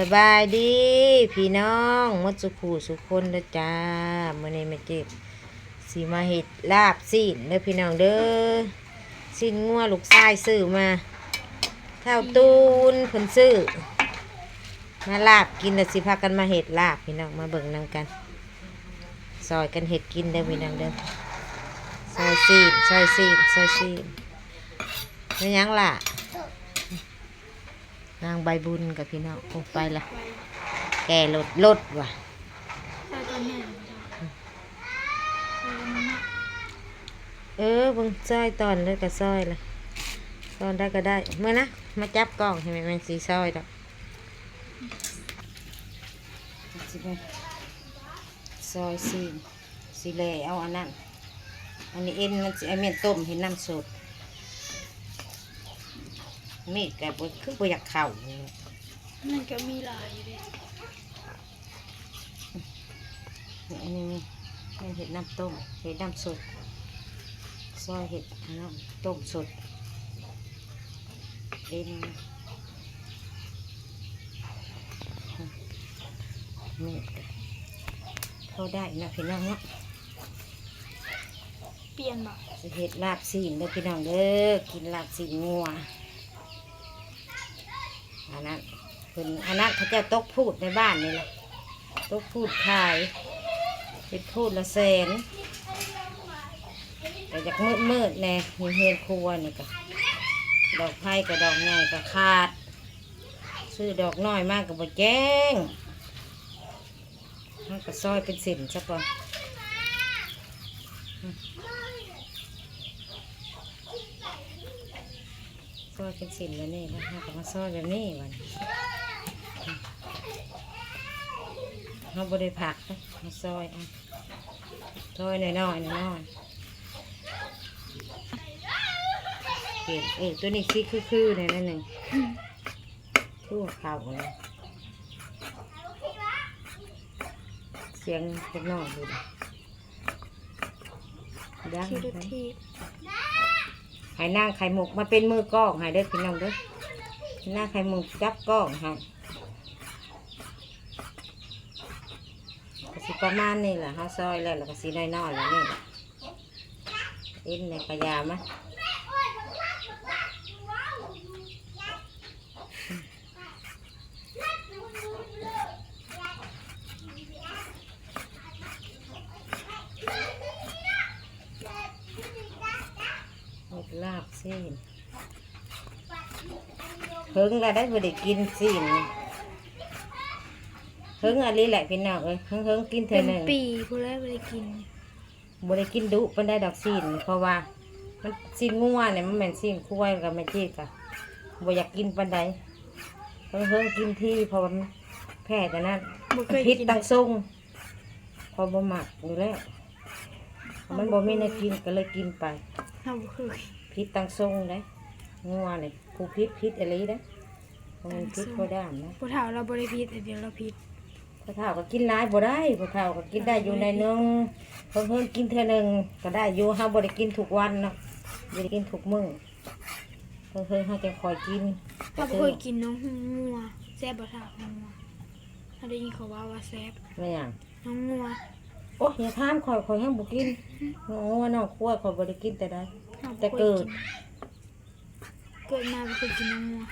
สบายดีพี่น้องมดสุขูสุคนเด้อจ้ามื้อนี้ม่เจ็บสิมาเฮ็ดลาบซีนเด้อพี่น้องเด้อซีนงัวลูกชายซื้อมาเท่าตูนเพิ่นซื้อมาลาบกินแล้วสิพากันมาเฮ็ดลาบพี่น้องมาเบิ่งนำกันซอยกันเฮ็ดกินเด้อพี่น้องเด้อซอยซีนซอยซีนซอยซีนเป็นหยังล่ะ นางใบบุญกับพี่น้องคงไปละแกลดลดว่ะใส่ตออนนั้นน่ะเออบงซอยตอนเลยก็ซอยละตอนได้ก็ได้เมื่อนะมาจับกล้องให้แม่แมงสีซอยดอกซอยสีสีเลเอาอันนั้นอันนี้เอ็นมันสิไอเมียนต้มเห็นน้ำสด มีดกับคือบ่อยากเข่าเลยมันก็มีหลายอยู่เลยนี่อันนี้นี่นี่เห็ดน้ำต้มเห็ดน้ำสดซอยเห็ดน้ำต้มสดเอ็นนี่เขาได้นะพี่น้องเนาะเปลี่ยนบ่สิเห็ดลาบซีนเด้อพี่น้องเด้อกินลาบซีนงัว อันนั้นเป็นอันนั้นเขาจะตกพูดในบ้านนี่แหละตกพูดขายเป็นพูดละแสนแต่จากมืดมืดๆแน่มีเฮือนครัวนี่ก็ดอกไผ่กับดอกใหญ่ก็ขาด ซื้อดอกน้อยมากกับบแจ้งมันก็ซอยเป็นสินซะก่อน ซอยเป็นสินแล้วนี่นะคะก็มาซอยแบบนี้วันเราบริผักนะมาซอยอะซอยหน่อยๆหน่อยๆน้อยๆเปลี่ยนเออตัวนี้ซีคือๆหน่อยนั่นหนึ่งทั่เข่าเลยเสียงเล็กน้อยดูดิดังที่รถนะที หายนางไข่หมกมาเป็นมือกล้องให้เด้อพี่น้องเด้อให้นางไข่หมกจับกล้องให้ก็สิประมาณนี้แหละข้าซอยแล้วแล้วก็สีน้อยๆแล้วนี่เอ็นในกระยามะเฮ็ดลาบ ซีนเพิ่งแล้วได้บ่ได้กินซีนเพิ่งอันนี้แหละพี่น้องเอ้ยเพิ่งเพิ่งกินเท่าเป็นนึงปีผู้แรกไม่ได้กิน บ่ได้กินดุปานได้ดอกซีนเพราะว่า มันซีนงัวเนี่ยมันแม่นซีนควายกับแม่จีกะบ่อยากกินปานใดเพิ่งเพิ่งกินที่เพราะว่ามันแพ้กันนั่นบ่เคยพิษกิน ตั้งทรงพอบ่มักอยู่แล้วมันบ่มีในกินก็เลยกินไปเราบ่เคย พิษตั้งทรงได้งัวนี่ผู้พิษพิษอะไรได้มันพิษบ่ได้นะผู้เฒ่าเราบ่ได้พิษแต่เดี๋ยวเราพิษพอเฒ่าก็กินหลายบ่ได้พอเฒ่าก็กินได้อยู่ในนึงเพิ่นเพิ่นกินเท่อหนึงก็ได้อยู่เฮาบ่ได้กินทุกวันเนาะบ่ได้กินทุกมื้อเพิ่นเพิ่นเฮาจะคอยกินเราบ่เคยกินน้องงัวแซ่บบ่เฒ่าน้องงัวเราได้ยินเขาว่าว่าแซ่บไม่หยังน้องงัวโอ้ยอย่าถามข่อยข่อยยังบ่กินโอ้น้องครัวข่อยบ่ได้กินแต่ได้ เราบ่แต่คยเกิด เกิดมาบ่เคยกินน้องงัว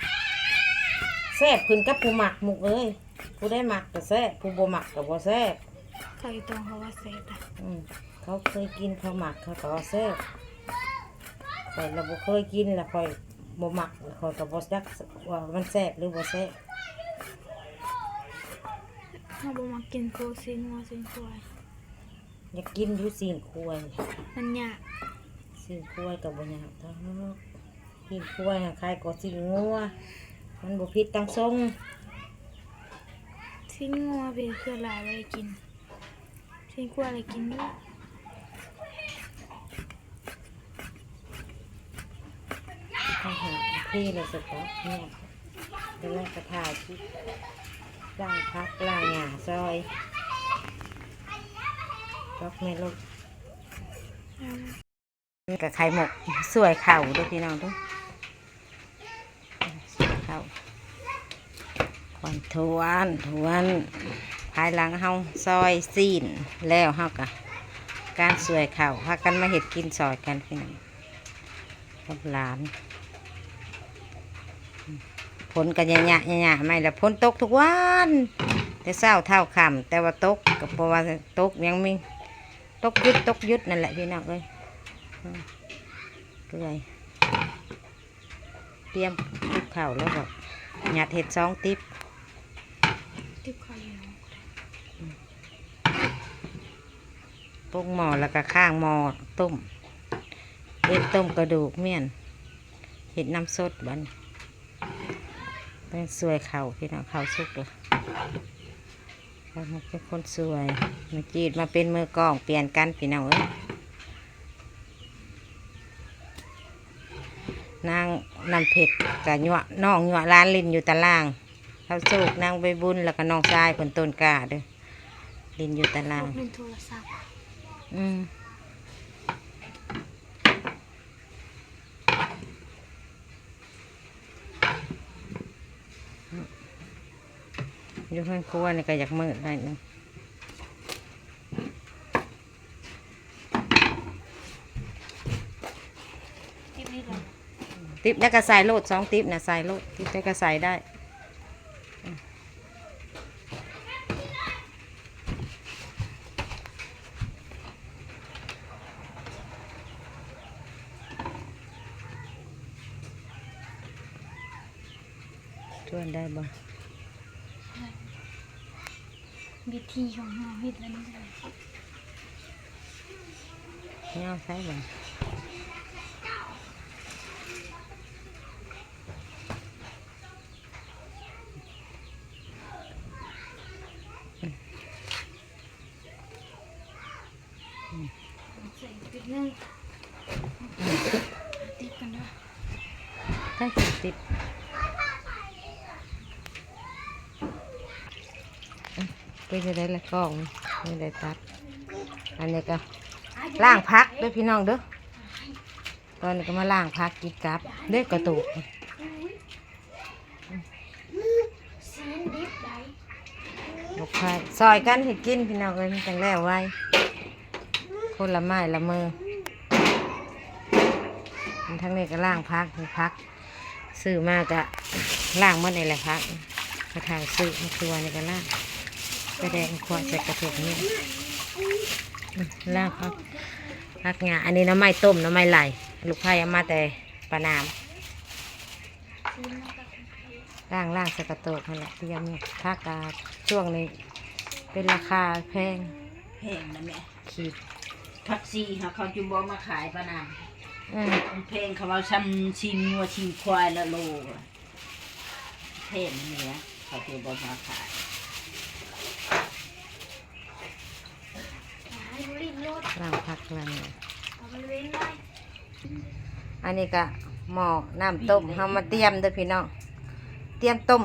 แซ่บขึ้นกับผู้หมักหมุกเอ้ยผู้ได้หมักก็แซ่บผู้บ่หมักก็บ่แซ่บใครต้องเขาว่าแซ่บอะอืมเขาเคยกินเขาหมักเขาก็ว่าแซ่บแต่เราบ่เคยกินแล้วค่อยบ่หมักค่อยก็บ่จักว่ามันแซ่บหรือบ่แซ่บเราบ่มากินโคซินงัวซินควายอยากกินอยู่สิ่งควายมันยาก สิ่งควายก็บ่อยากดอกสิ่งควายใครก็สิ่งงัวมันบ่ผิดตั้งทรงซินงัวเป็นเครือหลายบ่ได้กินซินควายได้กินด้วยอาหารที่ในสต๊อกเนี่ยเป็นแรกกระถ่ายที่ล่างพักล่างหญ้าซอยก็ไม่ลดอืม นี่กับไข่หมกสวยเข่าด้วยพี่น้องด้วยสวยเข่าขอก่อนทวนทวนภายหลังเฮาซอยซีนแล้วเฮากะการสวยเข่าพากันมาเห็ดกินซอยกันพี่น้องกับหลานผลกันยะยะยะยะไม่ละพ้นตกทุกวันแต่เศร้าเท่าคำแต่ว่าตกกับเพราะว่าตกยังมีตกยุดตกยุดนั่นแหละพี่น้องเอ้ย เกลือยเตรียมคลุกเข่าแล้วก็หยัดเห็ดสองติบทิพย์คอยอยู่นาปรุงหม้อแล้วก็ข้างหม้อต้มเอ็นต้มกระดูกเมี่ยนเห็ดน้ำสดบัดนเป็นสวยเข่าพี่น้องเข่าสุกเลยมันเป็นคนสวยมาจีดมาเป็นมือกลองเปลี่ยนกันพี่น้องเอ้ย นางนำเผ็ดกับหยวน้องหยวร้านลินอยู่ตารางเขาสุกนางใบบุญแล้วก็น้องชายคนต้นกล้าเด้อลินอยู่ตารางพกหนึ่งโทรศัพท์อืมอยู่เพื่อนครัวนี่ก็อยากมืดหน่อยหนึง ทิพย์นี่เหรอ ติ๊บแล้วก็ใส่โลดสองติ๊บนะใส่โลดติ๊บแล้วก็ใส่ได้อืมชวนได้บ่วิธีของเราเฮ็ดแล้วนี่เลยเงาใส่บ่ ใส่ติ๊บหนึงติ๊บกันด้วย ใสิบติ๊บอืมก็จะได้ละกล้องไม่ได้ตัด อันนี้ก็ล่างพักด้วยพี่น้องเด้อตอนนี้ก็มาล่างพักกินกับเด็กกระตุกบกไข่ซอยกันให้กินพี่น้องเอ้ยมันจังแล้วไว้ คนละไม้ละมือทั้งนี้ก็ล่างพักพัก ซื้อมากะล่างเมื่อไหร่แหละพักกระถางซื้อมาคือวันนี้ก็ล่างกระแดงขวดใส่กระตุกนี่อืมล่างพักพักงาอันนี้น้ำไม้ต้มน้ำไม้ไหลลูกไข่เอามาแต่ปลานามซีนแล้วก็ล่างล่างสกระโตกนั่นแหละเตรียมค่ากาช่วงนี้เป็นราคาแพงแพงนะแม่ขีดทักซี่ค่ะเขาจุบอมาขายปะนางอื มมันแพงเขาเอาช้ำชิมงัวชิมควายละโลอะแพงนะเนี่ยเขาจุบอมาขายให้บริโลดล่างพักล่างเนี่ยเอาบริเวณไว้อันนี้ก็หม้อน้ำต้มเฮามาเตรียมเด้อพี่น้อง เตรียมต้ม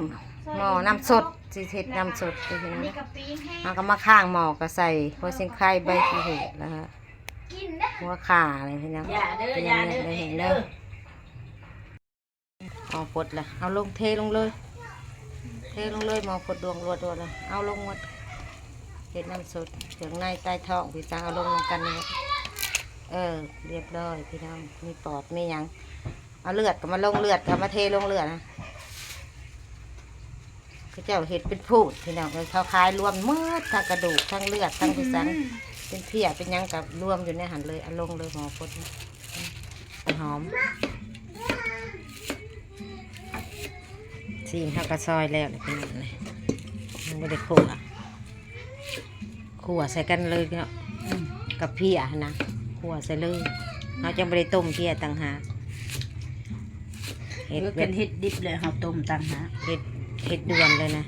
หม้อน้ำสดสิเฮ็ดน้ำสดเด้อพี่อัน้นองนี้กับปีงแห้งเฮาก็มาข้างหม้อก็ใส่หัวเส้นไข่ใบขี้หูดแล้วฮะ กินนะหัวข่าอะไรพี่น้องอย่าเด้อเป็นอย่ายังเด้อไงได้เห็นเด้เด้ออหม้อปดละเอาลงเทลงเลย เทลงเลยหม้อปดดวงรวดรวดเลยเอาลงหมดเห็ดน้ำสดเสียงในใต้ท้องพี่ตาเอาลงลงกันเลยเออ เรียบร้อยพี่น้องมีปอดมีหยังเอาเลือดก็มาลงเลือดก็มาเทลงเลือดนะเขาเจ้าเห็ดเป็นพูดพี่น้องเลยเขาคายรวมหมืดทั้งกระดูกทั้งเลือดทั้งพิสัน เป็นเพียเป็นหยังกับรวมอยู่ในหันเลยเอาลงเลยหมอพดนะหอมซีนข้าวกระซอยแล้วเลยพี่น้องเลยมันไม่ได้ขั่วขั่วใส่กันเลยเนาะอืมกับเพียนะขั่วใส่เลยเราจะไม่ได้ต้มเพียต่างหากเห็ดเฮ็ดแบเป็บนเฮ็ดดิบเลยเขาต้มตังหาเห็ดเห็ดด่วนเลยนะ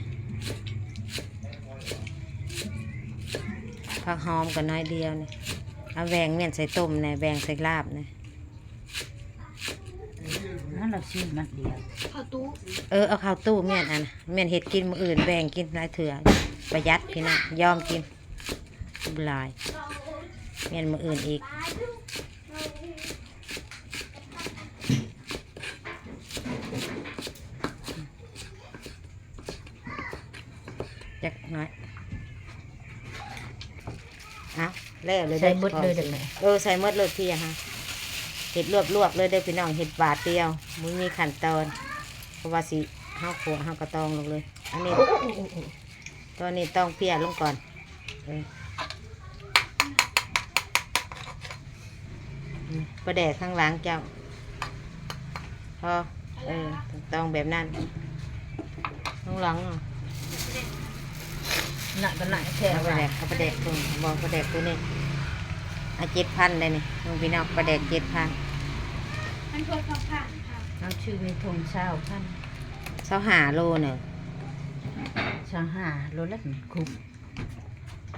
ผักหอมก็น้อยเดียวนี่เอาแวงเมี่ยนใส่ต้มนะแวงใส่ลาบนะนั่นเราชิมมันเดียวเข้าตู้เออเอาข้าวตู้เมี่ยนอันนะเมี่ยนเห็ดกินมืออื่นแบ่งกินหลายเถื่อประหยัดพี่นะยอมกินบหลายเมี่ยนมืออื่นอีกจักหน่อยเอา แล้วเลยใส่หมดเลยเด็กไหมเออใส่หมดเลยพี่อะฮะเห็ดลวกๆเลยเด้อพี่น้องเห็ดบาทเดียวมึงมีขั้นตอนเพราะว่าสิห้าขวห้ากระตองลงเลย อันนี้ตัวนี้ต้องเพียลงก่อนเอออืมประแดกข้างหลังเจ้าพอเออต้องแบบนั้นข้างหลังอะ หนักก็หนักแค่เอาประว่าแดกเอาประแดกตัวบอกประแดกตัวนี้เอาเจ็ดพันเลยนี่ลงพี่น้องประแดกเจ็ดพันมันเพื่อควาผ่านค่ะเอาชื่อในทงเช้าท่านเสาหาโลเนอะชาหาโลละคุ้ม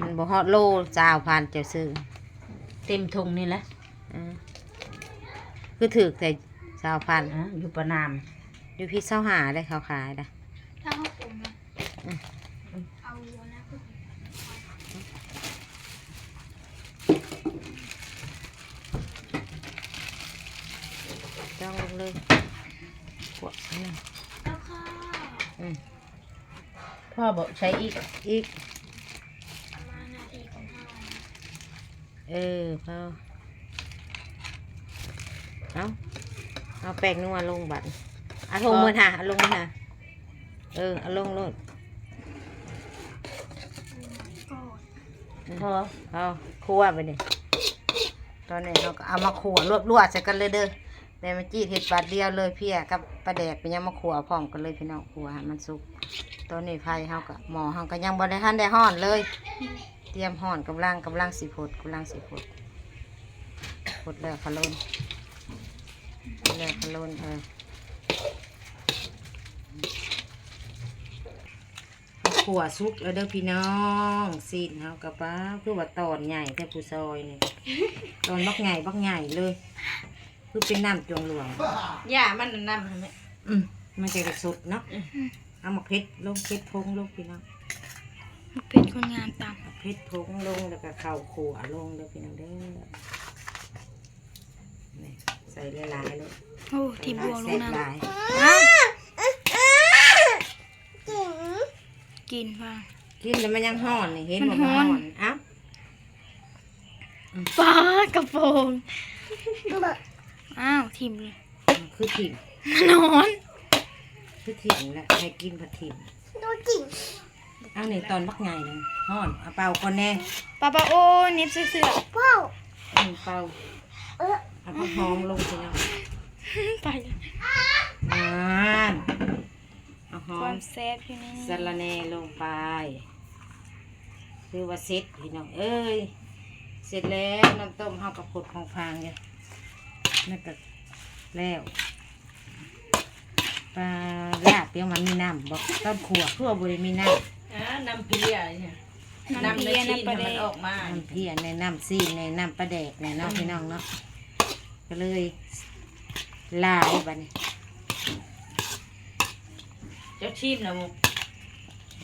มันบ่ฮอดโลเจ้าพันเจ้าซื้อเต็มทงนี่แหละคือถือแต่เจ้าพันอยู่ประนามอยู่พี่เสาหาได้เขาขายได้ ถ้าเขาปรุงนะ อืม เอานะคือ จ้องลง เลยพวกนี้แล้วก็อืมพ่อบอกใช้อีกอีกประมาณนาทีของเราเออพอเอาเอาแป้งนัวลงบัดเอาลงมือค่ะเอาลงมือค่ะเออเอาลงโลดก็พ่อเอาคั่วไปดิตอนนี้เราก็เอามาขัวลวกๆใส่กันเลยเด้อ แต่มาจี้เห็ดบาดเดียวเลยเพี่ยกับปลาแดกเป็นยังมาขัวพร้อมกันเลยพี่น้องขัวมันสุกตอนนี้ไฟเฮากับหมอเฮาก็ยังบ่ได้ทันได้ฮ้อนเลย เตรียมห่อนกำลังกำลังสิพดกำลังสิพดพดแล้วขลุ่นพดแล้วขลุ่นเออขัวสุกแล้วเด้อพี่น้องซีนเฮากระป้าคือว่าตอนใหญ่แต่ผู้ซอยนี่ตอนบักใหญ่บักใหญ่เลย คือเป็นน้ำจวงหลวง ย่ามันนำไหมอืมมันจะกระสุดเนาะเอามาเพชรลงเพชรพงลงพี่น้องมันเป็นคนงานตามเพชรพงลงแล้วก็ข้าวขัวลงเด้อพี่น้องเด้อนี่ใส่หลายๆเลยโอ้ทีบวงลงน้หลายำกินบ้างกินแล้วมันยังห่อนนี่เห็นมับ่นมันฮ้ห่ออนนอะฟ้ากระโปรง อ้าวทิมเลยคือถิ่นนอนคือถิ่นแหละให้กินผัดถิ่นดูจิ๋งเอานี่ตอนบักใหญ่เลยห่อนเอาเป่าก่อนแน่ปาปาโอเน็บเสือๆว้าวเอาเป่าเอาผักหอมลงพี่น้องไปเลยอ่านเอาหอความมแซ่บอยู่ในสะระแหน่ลงไป คือว่าเสร็จพี่น้องเอ้ย เสร็จแล้วน้ำต้มเฮากับผดของพางเนี่ย นั่นก็แล้วปลาลาบเดี๋ยวมันมีน้ำบอกต้นขัวขั่วบริมีน้อะน้ำเพียเนี่ยน้ำเพียในน้ำปลามัแดนกออกมาำน้ำเพียในน้ำซีนในน้ำปลาแดกในเน้องพี่น้องเนาะก็เลยลายบัดนี้เจ้าชีพนะมุก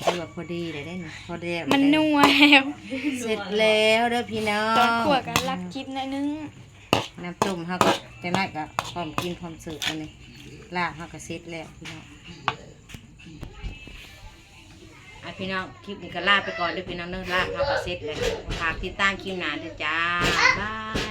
คือว่าพอดีเลยได้นี่พอดีมันนัวแล้วเสร็จแล้วเด้อพี่น้องตอนขวดกันรักคลิปหน่อยนึงน้ำต้มเขาก็ จะน้อยก็พร้อมกินพร้อมเสิร์ฟกันนี่ลาบเขาก็เสร็จแล้วพี่น้องอะพี่น้องคลิปนี้ก็ลาไปก่อนเด้วยพี่น้องเนื้อะลาเขาก็เสร็จแล้วฝากติดตามคลิปหน้าด้วยจ้าบาย